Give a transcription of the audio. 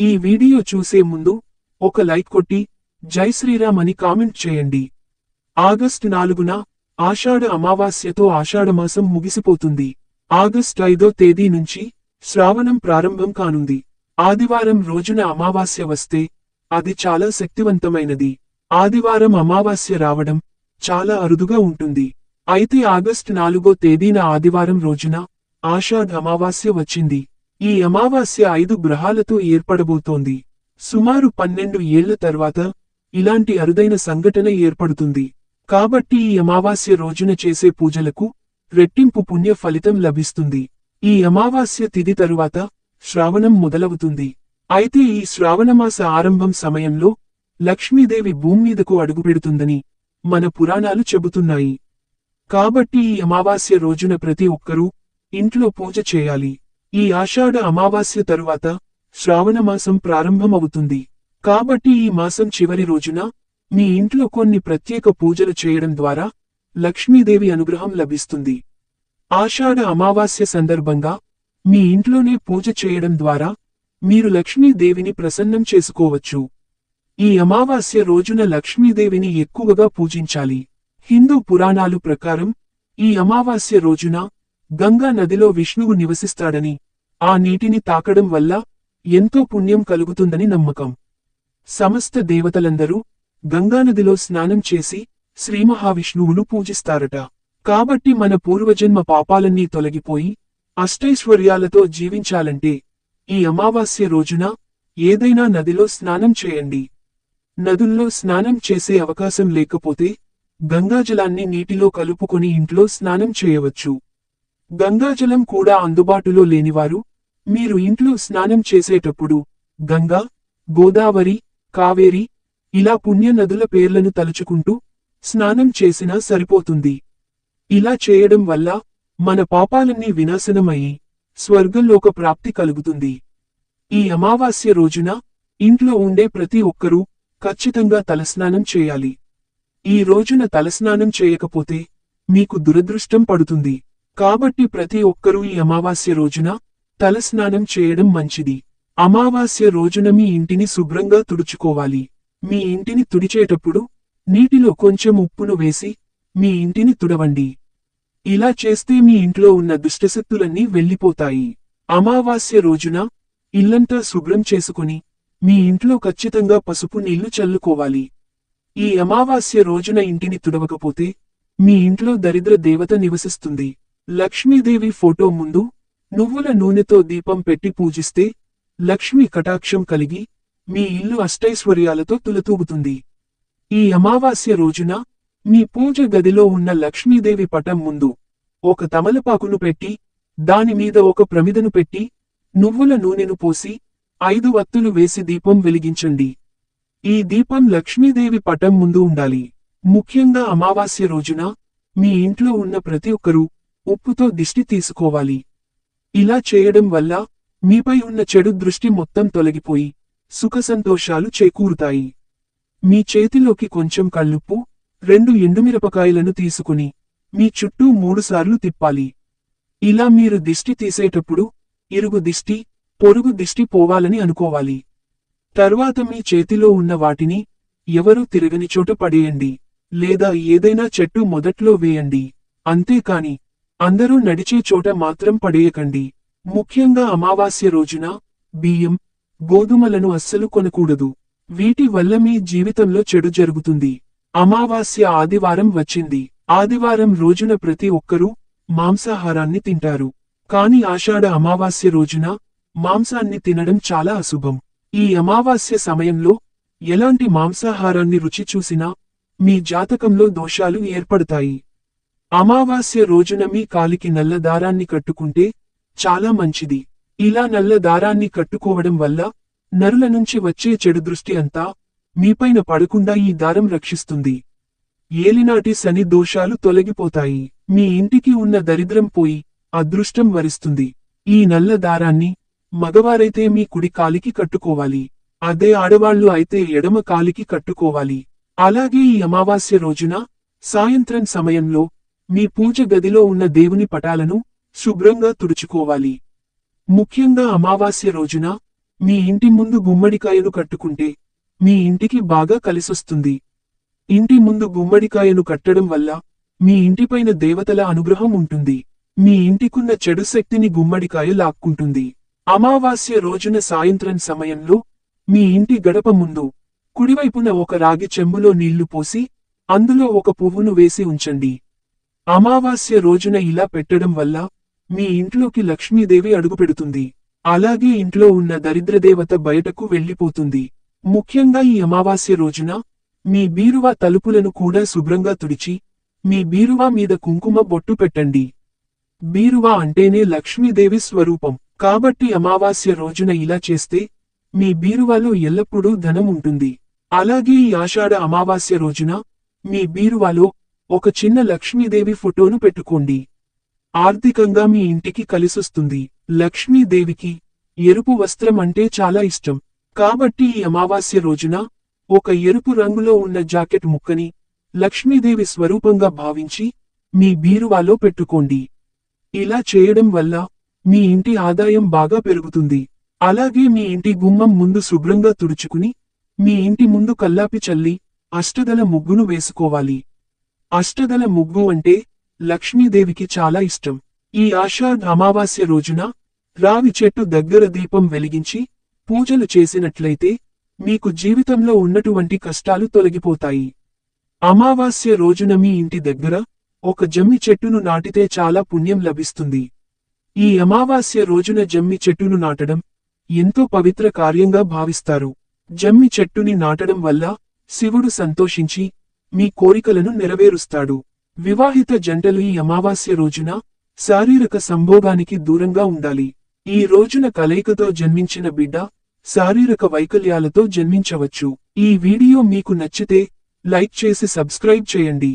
ఈ వీడియో చూసే ముందు ఒక లైక్ కొట్టి జై శ్రీరామ్ అని కామెంట్ చేయండి. ఆగస్టు నాలుగున ఆషాఢ అమావాస్యతో ఆషాఢమాసం ముగిసిపోతుంది. ఆగస్టు ఐదో తేదీ నుంచి శ్రావణం ప్రారంభం కానుంది. ఆదివారం రోజున అమావాస్య వస్తే అది చాలా శక్తివంతమైనది. ఆదివారం అమావాస్య రావడం చాలా అరుదుగా ఉంటుంది. అయితే ఆగస్టు నాలుగో తేదీన ఆదివారం రోజున ఆషాఢ అమావాస్య వచ్చింది. ఈ అమావాస్య ఐదు గ్రహాలతో ఏర్పడబోతోంది. సుమారు పన్నెండు ఏళ్ళ తర్వాత ఇలాంటి అరుదైన సంఘటన ఏర్పడుతుంది. కాబట్టి ఈ అమావాస్య రోజున చేసే పూజలకు రెట్టింపు పుణ్య ఫలితం లభిస్తుంది. ఈ అమావాస్య తిథి తరువాత శ్రావణం మొదలవుతుంది. అయితే ఈ శ్రావణమాస ఆరంభం సమయంలో లక్ష్మీదేవి భూమ్మీదకు అడుగుపెడుతుందని మన పురాణాలు చెబుతున్నాయి. కాబట్టి ఈ అమావాస్య రోజున ప్రతి ఒక్కరూ ఇంట్లో పూజ చేయాలి. ఈ ఆషాఢ అమావాస్య తరువాత శ్రావణమాసం ప్రారంభమవుతుంది. కాబట్టి ఈ మాసం చివరి రోజున మీ ఇంట్లో కొన్ని ప్రత్యేక పూజలు చేయడం ద్వారా లక్ష్మీదేవి అనుగ్రహం లభిస్తుంది. ఆషాఢ అమావాస్య సందర్భంగా మీ ఇంట్లోనే పూజ చేయడం ద్వారా మీరు లక్ష్మీదేవిని ప్రసన్నం చేసుకోవచ్చు. ఈ అమావాస్య రోజున లక్ష్మీదేవిని ఎక్కువగా పూజించాలి. హిందూ పురాణాలు ప్రకారం ఈ అమావాస్య రోజున గంగా నదిలో విష్ణువు నివసిస్తాడని ఆ నీటిని తాకడం వల్ల ఎంతో పుణ్యం కలుగుతుందని నమ్మకం. సమస్త దేవతలందరూ గంగానదిలో స్నానం చేసి శ్రీమహావిష్ణువును పూజిస్తారట. కాబట్టి మన పూర్వజన్మ పాపాలన్నీ తొలగిపోయి అష్టైశ్వర్యాలతో జీవించాలంటే ఈ అమావాస్య రోజున ఏదైనా నదిలో స్నానం చేయండి. నదుల్లో స్నానం చేసే అవకాశం లేకపోతే గంగాజలాన్ని నీటిలో కలుపుకొని ఇంట్లో స్నానం చేయవచ్చు. గంగాజలం కూడా అందుబాటులో లేనివారు మీరు ఇంట్లో స్నానం చేసేటప్పుడు గంగా గోదావరి కావేరి ఇలా పుణ్య నదుల పేర్లను తలుచుకుంటూ స్నానం చేసినా సరిపోతుంది. ఇలా చేయడం వల్ల మన పాపాలన్నీ వినాశనమయ్యి స్వర్గంలోక ప్రాప్తి కలుగుతుంది. ఈ అమావాస్య రోజున ఇంట్లో ఉండే ప్రతి ఒక్కరూ ఖచ్చితంగా తలస్నానం చేయాలి. ఈ రోజున తలస్నానం చేయకపోతే మీకు దురదృష్టం పడుతుంది. కాబట్టి ప్రతి ఒక్కరూ ఈ అమావాస్య రోజున తలస్నానం చేయడం మంచిది. అమావాస్య రోజున మీ ఇంటిని శుభ్రంగా తుడుచుకోవాలి. మీ ఇంటిని తుడిచేటప్పుడు నీటిలో కొంచెం ఉప్పును వేసి మీ ఇంటిని తుడవండి. ఇలా చేస్తే మీ ఇంట్లో ఉన్న దుష్టశక్తులన్నీ వెళ్ళిపోతాయి. అమావాస్య రోజున ఇల్లంతా శుభ్రం చేసుకుని మీ ఇంట్లో ఖచ్చితంగా పసుపు నీళ్ళు చల్లుకోవాలి. ఈ అమావాస్య రోజున ఇంటిని తుడవకపోతే మీ ఇంట్లో దరిద్ర దేవత నివసిస్తుంది. లక్ష్మీదేవి ఫోటో ముందు నువ్వుల నూనెతో దీపం పెట్టి పూజిస్తే లక్ష్మీ కటాక్షం కలిగి మీ ఇల్లు అష్టైశ్వర్యాలతో తులతూగుతుంది. ఈ అమావాస్య రోజున మీ పూజ గదిలో ఉన్న లక్ష్మీదేవి పటం ముందు ఒక తమలపాకును పెట్టి దానిమీద ఒక ప్రమిదను పెట్టి నువ్వుల నూనెను పోసి ఐదు వత్తులు వేసి దీపం వెలిగించండి. ఈ దీపం లక్ష్మీదేవి పటం ముందు ఉండాలి. ముఖ్యంగా అమావాస్య రోజున మీ ఇంట్లో ఉన్న ప్రతి ఒక్కరూ ఉప్పుతో దిష్టి తీసుకోవాలి. ఇలా చేయడం వల్ల మీపై ఉన్న చెడు దృష్టి మొత్తం తొలగిపోయి సుఖసంతోషాలు చేకూరుతాయి. మీ చేతిలోకి కొంచెం కళ్ళుప్పు రెండు ఎండుమిరపకాయలను తీసుకుని మీ చుట్టూ మూడుసార్లు తిప్పాలి. ఇలా మీరు దిష్టి తీసేటప్పుడు ఇరుగు దిష్టి పొరుగు దిష్టి పోవాలని అనుకోవాలి. తర్వాత మీ చేతిలో ఉన్న వాటిని ఎవరూ తిరగని చోట పడేయండి. లేదా ఏదైనా చెట్టు మొదట్లో వేయండి. అంతేకాని అందరూ నడిచే చోట మాత్రం పడేయకండి. ముఖ్యంగా అమావాస్య రోజున బియ్యం గోధుమలను అస్సలు కొనకూడదు. వీటి వల్ల మీ జీవితంలో చెడు జరుగుతుంది. అమావాస్య ఆదివారం వచ్చింది. ఆదివారం రోజున ప్రతి ఒక్కరూ మాంసాహారాన్ని తింటారు. కాని ఆషాఢ అమావాస్య రోజున మాంసాన్ని తినడం చాలా అశుభం. ఈ అమావాస్య సమయంలో ఎలాంటి మాంసాహారాన్ని రుచి చూసినా మీ జాతకంలో దోషాలు ఏర్పడతాయి. అమావాస్య రోజున మీ కాలికి నల్ల దారాన్ని కట్టుకుంటే చాలా మంచిది. ఇలా నల్ల దారాన్ని కట్టుకోవడం వల్ల నరుల నుంచి వచ్చే చెడు దృష్టి అంతా మీపైన పడకుండా ఈ దారం రక్షిస్తుంది. ఏలినాటి శని దోషాలు తొలగిపోతాయి. మీ ఇంటికి ఉన్న దరిద్రం పోయి అదృష్టం వరిస్తుంది. ఈ నల్ల దారాన్ని మగవారైతే మీ కుడి కాలికి కట్టుకోవాలి. అదే ఆడవాళ్ళు అయితే ఎడమ కాలికి కట్టుకోవాలి. అలాగే ఈ అమావాస్య రోజున సాయంత్రం సమయంలో మీ పూజ గదిలో ఉన్న దేవుని పటాలను శుభ్రంగా తుడుచుకోవాలి. ముఖ్యంగా అమావాస్య రోజున మీ ఇంటి ముందు గుమ్మడికాయను కట్టుకుంటే మీ ఇంటికి బాగా కలిసొస్తుంది. ఇంటి ముందు గుమ్మడికాయను కట్టడం వల్ల మీ ఇంటిపైన దేవతల అనుగ్రహం ఉంటుంది. మీ ఇంటికున్న చెడు శక్తిని గుమ్మడికాయ లాక్కుంటుంది. అమావాస్య రోజున సాయంత్రం సమయంలో మీ ఇంటి గడప ముందు కుడివైపున ఒక రాగి చెంబులో నీళ్ళు పోసి అందులో ఒక పువ్వును వేసి ఉంచండి. అమావాస్య రోజున ఇలా పెట్టడం వల్ల మీ ఇంట్లోకి లక్ష్మీదేవి అడుగుపెడుతుంది. అలాగే ఇంట్లో ఉన్న దరిద్రదేవత బయటకు వెళ్ళిపోతుంది ముఖ్యంగా ఈ అమావాస్య రోజున మీ బీరువా తలుపులను కూడా శుభ్రంగా తుడిచి మీ బీరువా మీద కుంకుమ బొట్టు పెట్టండి. బీరువా అంటేనే లక్ష్మీదేవి స్వరూపం. కాబట్టి అమావాస్య రోజున ఇలా చేస్తే మీ బీరువాలో ఎల్లప్పుడూ ధనం ఉంటుంది. అలాగే ఈ ఆషాఢ అమావాస్య రోజున మీ బీరువాలో ఒక చిన్న లక్ష్మీదేవి ఫోటోను పెట్టుకోండి. ఆర్థికంగా మీ ఇంటికి కలిసొస్తుంది. లక్ష్మీదేవికి ఎరుపు వస్త్రం అంటే చాలా ఇష్టం. కాబట్టి ఈ అమావాస్య రోజున ఒక ఎరుపు రంగులో ఉన్న జాకెట్ ముక్కని లక్ష్మీదేవి స్వరూపంగా భావించి మీ బీరువాలో పెట్టుకోండి. ఇలా చేయడం వల్ల మీ ఇంటి ఆదాయం బాగా పెరుగుతుంది. అలాగే మీ ఇంటి గుమ్మం ముందు శుభ్రంగా తుడుచుకుని మీ ఇంటి ముందు కల్లాపి చల్లి అష్టదల ముగ్గును వేసుకోవాలి. అష్టదల ముగ్గు అంటే లక్ష్మీదేవికి చాలా ఇష్టం. ఈ ఆషాఢ అమావాస్య రోజున రావి చెట్టు దగ్గర దీపం వెలిగించి పూజలు చేసినట్లయితే మీకు జీవితంలో ఉన్నటువంటి కష్టాలు తొలగిపోతాయి. అమావాస్య రోజున మీ ఇంటి దగ్గర ఒక జమ్మి చెట్టును నాటితే చాలా పుణ్యం లభిస్తుంది. ఈ అమావాస్య రోజున జమ్మి చెట్టును నాటడం ఎంతో పవిత్ర కార్యంగా భావిస్తారు. జమ్మి చెట్టుని నాటడం వల్ల శివుడు సంతోషించి మీ కోరికలను నెరవేరుస్తాడు. వివాహిత జంటలు ఈ అమావాస్య రోజున శారీరక సంభోగానికి దూరంగా ఉండాలి. ఈ రోజున కలయికతో జన్మించిన బిడ్డ శారీరక వైకల్యాలతో జన్మించవచ్చు. ఈ వీడియో మీకు నచ్చితే లైక్ చేసి సబ్స్క్రైబ్ చేయండి.